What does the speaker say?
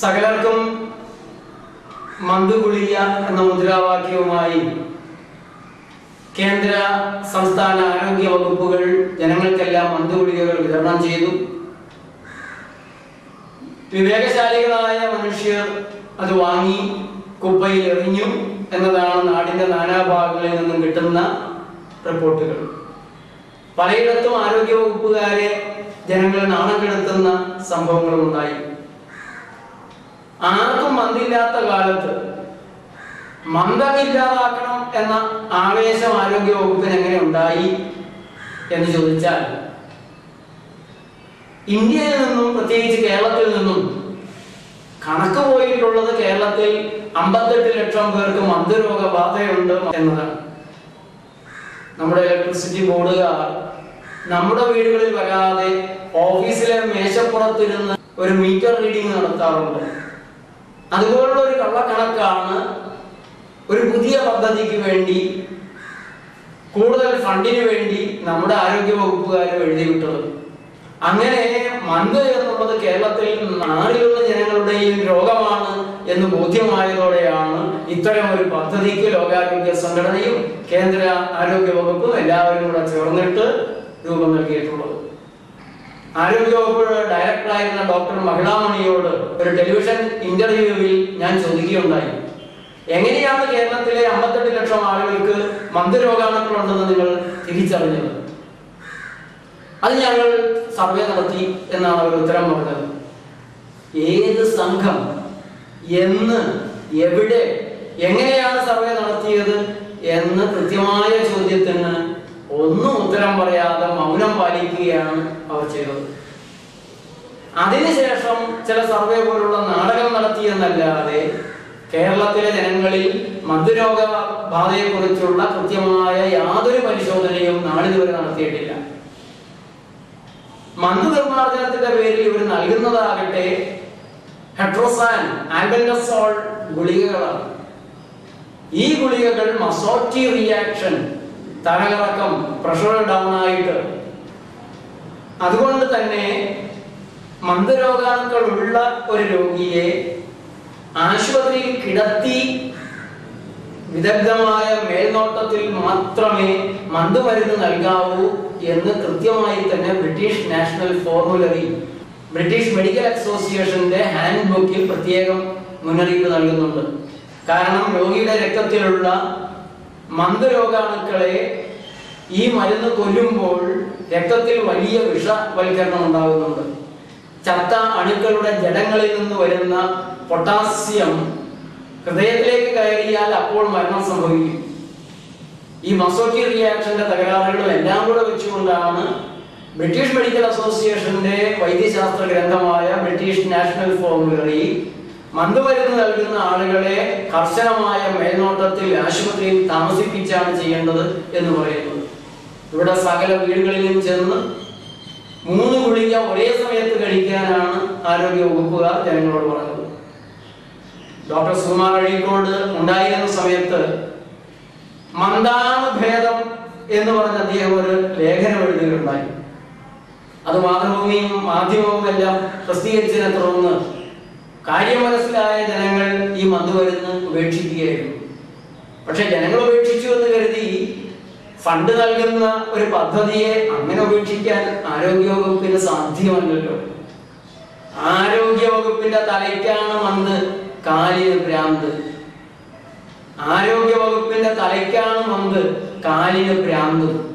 സകലർക്കും മന്ദുകുളിയ എന്ന മുദ്രാവാക്യവുമായി കേന്ദ്ര സംസ്ഥാന ആരോഗ്യ വകുപ്പുകൾ ജനങ്ങൾക്കെല്ലാം മന്ദുകുളികകൾ വിതരണം ചെയ്തു. വിവേകശാലികളായ മനുഷ്യർ അത് വാങ്ങി കുപ്പയിൽ എറിഞ്ഞു എന്നതാണ് നാടിന്റെ നാനാഭാഗങ്ങളിൽ നിന്നും കിട്ടുന്ന റിപ്പോർട്ടുകൾ. പലയിടത്തും ആരോഗ്യ വകുപ്പുകാരെ ജനങ്ങളെ നാണം കെടുത്തുന്ന സംഭവങ്ങളും ഉണ്ടായി ആർക്കും മന്ദില്ലാത്ത കാലത്ത് മന്ദമില്ലാതാക്കണം എന്ന ആവേശം ആരോഗ്യ വകുപ്പിന് എങ്ങനെ ഉണ്ടായി എന്ന് ചോദിച്ചാൽ ഇന്ത്യയിൽ നിന്നും പ്രത്യേകിച്ച് കേരളത്തിൽ നിന്നും കണക്ക് പോയിട്ടുള്ളത് കേരളത്തിൽ അമ്പത്തെട്ട് ലക്ഷം പേർക്ക് മന്ദരോഗ ബാധയുണ്ട് എന്നതാണ്. നമ്മുടെ ഇലക്ട്രിസിറ്റി ബോർഡുകാർ നമ്മുടെ വീടുകളിൽ വരാതെ ഓഫീസിലെ മേശപ്പുറത്തിരുന്ന് ഒരു മീറ്റർ റീഡിംഗ് നടത്താറുണ്ട്. അതുപോലുള്ള ഒരു കള്ളക്കണക്കാണ് ഒരു പുതിയ പദ്ധതിക്ക് വേണ്ടി കൂടുതൽ ഫണ്ടിന് വേണ്ടി നമ്മുടെ ആരോഗ്യ വകുപ്പുകാർ എഴുതി വിട്ടത് അങ്ങനെ മന്ത് എന്നുള്ളത് കേരളത്തിൽ നാടിലുള്ള ജനങ്ങളുടെയും രോഗമാണ് എന്ന് ബോധ്യമായതോടെയാണ് ഇത്തരം ഒരു പദ്ധതിക്ക് ലോകാരോഗ്യ സംഘടനയും കേന്ദ്ര ആരോഗ്യ വകുപ്പും എല്ലാവരും കൂടെ ചേർന്നിട്ട് രൂപം നൽകിയിട്ടുള്ളത്. ആരോഗ്യ വകുപ്പ് ഡയറക്ടറായിരുന്ന ഡോക്ടർ മഹിളാമണിയോട് ഒരു ടെലിവിഷൻ ഇന്റർവ്യൂവിൽ ഞാൻ ചോദിക്കുകയുണ്ടായി. എങ്ങനെയാണ് കേരളത്തിലെ അമ്പത്തെട്ട് ലക്ഷം ആളുകൾക്ക് മന്ദരോഗാണുക്കളുണ്ടെന്ന് നിങ്ങൾ തിരിച്ചറിഞ്ഞത്? അത് ഞങ്ങൾ സർവേ നടത്തി എന്നാണ് അവർ ഉത്തരം പറഞ്ഞത്. ഏത് സംഘം എന്ന് എവിടെ എങ്ങനെയാണ് സർവേ പാലിക്കുകയാണ് അവർ ചെയ്തത്. അതിനുശേഷം ചില സർവേ പോലുള്ള നാടകം നടത്തിയെന്നല്ലാതെ കേരളത്തിലെ ജനങ്ങളിൽ മധുരോഗ ബാധയെക്കുറിച്ചുള്ള കൃത്യമായ യാതൊരു പരിശോധനയും നാളിതുവരെ നടത്തിയിട്ടില്ല. മന്ദു നിർമ്മാർജനത്തിന്റെ പേരിൽ ഇവർ നൽകുന്നതാകട്ടെ ഹെഡ്രോസാൻ ആൽബൻഡസോൾ ഗുളികകളാണ്. ഈ ഗുളികകൾ മസോറ്റി റിയാക്ഷൻ തലകറക്കം പ്രഷർ ഡൗൺ ആയിട്ട് അതുകൊണ്ട് തന്നെ മന്ദരോഗാണുക്കൾ ഉള്ള ഒരു രോഗിയെ ആശുപത്രിയിൽ കിടത്തി വിദഗ്ധമായ മേൽനോട്ടത്തിൽ മാത്രമേ മന്ദുമരുന്ന് നൽകാവൂ എന്ന് കൃത്യമായി തന്നെ British National formulary British medical അസോസിയേഷന്റെ ഹാൻഡ് ബുക്കിൽ പ്രത്യേകം മുന്നറിയിപ്പ് നൽകുന്നുണ്ട്. കാരണം രോഗിയുടെ രക്തത്തിലുള്ള മന്ദരോഗാണുക്കളെ ഈ മരുന്ന് കൊല്ലുമ്പോൾ രക്തത്തിൽ വലിയ വിഷവൽക്കരണം ഉണ്ടാകുന്നുണ്ട്. ചത്ത അണുക്കളുടെ ജടങ്ങളിൽ നിന്ന് വരുന്ന പൊട്ടാസ്യം ഹൃദയത്തിലേക്ക് കയറിയാൽ അപ്പോൾ മരണം സംഭവിക്കും. ഈ മസോക്കി റിയാക്ഷന്റെ തകരാറുകളും എല്ലാം കൂടെ വെച്ചുകൊണ്ടാണ് ബ്രിട്ടീഷ് മെഡിക്കൽ അസോസിയേഷന്റെ വൈദ്യശാസ്ത്ര ഗ്രന്ഥമായ ബ്രിട്ടീഷ് നാഷണൽ ഫോർമുലറി മന്ദുമരുന്ന് നൽകുന്ന ആളുകളെ കർശനമായ മേൽനോട്ടത്തിൽ ആശുപത്രിയിൽ താമസിപ്പിച്ചാണ് ചെയ്യേണ്ടത് എന്ന് പറയുന്നത് ഇവിടെ സകല വീടുകളിലും ചെന്ന് മൂന്ന് ഗുളിക ഒരേ സമയത്ത് കഴിക്കാനാണ് ആരോഗ്യ വകുപ്പുകാർ ജനങ്ങളോട് പറഞ്ഞത്. ഡോക്ടർ സുകുമാർ അഴീക്കോട് ഉണ്ടായിരുന്ന സമയത്ത് മന്ദാനുഭേദം എന്ന് പറഞ്ഞ അദ്ദേഹം ഒരു ലേഖനം എഴുതുകയുണ്ടായി അത് മാതൃഭൂമിയും മാധ്യമവും എല്ലാം പ്രസിദ്ധീകരിച്ചതിനെ തുടർന്ന് കാര്യം മനസ്സിലായ ജനങ്ങൾ ഈ മന്ദുമരുന്ന് ഉപേക്ഷിക്കുകയായിരുന്നു. പക്ഷെ ജനങ്ങൾ ഉപേക്ഷിച്ചു എന്ന് കരുതി ഫണ്ട് നൽകുന്ന ഒരു പദ്ധതിയെ അങ്ങനെ ഉപേക്ഷിക്കാൻ ആരോഗ്യവകുപ്പിന് സാധ്യമല്ലല്ലോ. ആരോഗ്യവകുപ്പിന്റെ തലയ്ക്കാണ് മന്ത് കാലിന് ഭ്രാന്ത്. ആരോഗ്യവകുപ്പിന്റെ തലയ്ക്കാണ് മന്ത് കാലിന് ഭ്രാന്ത്.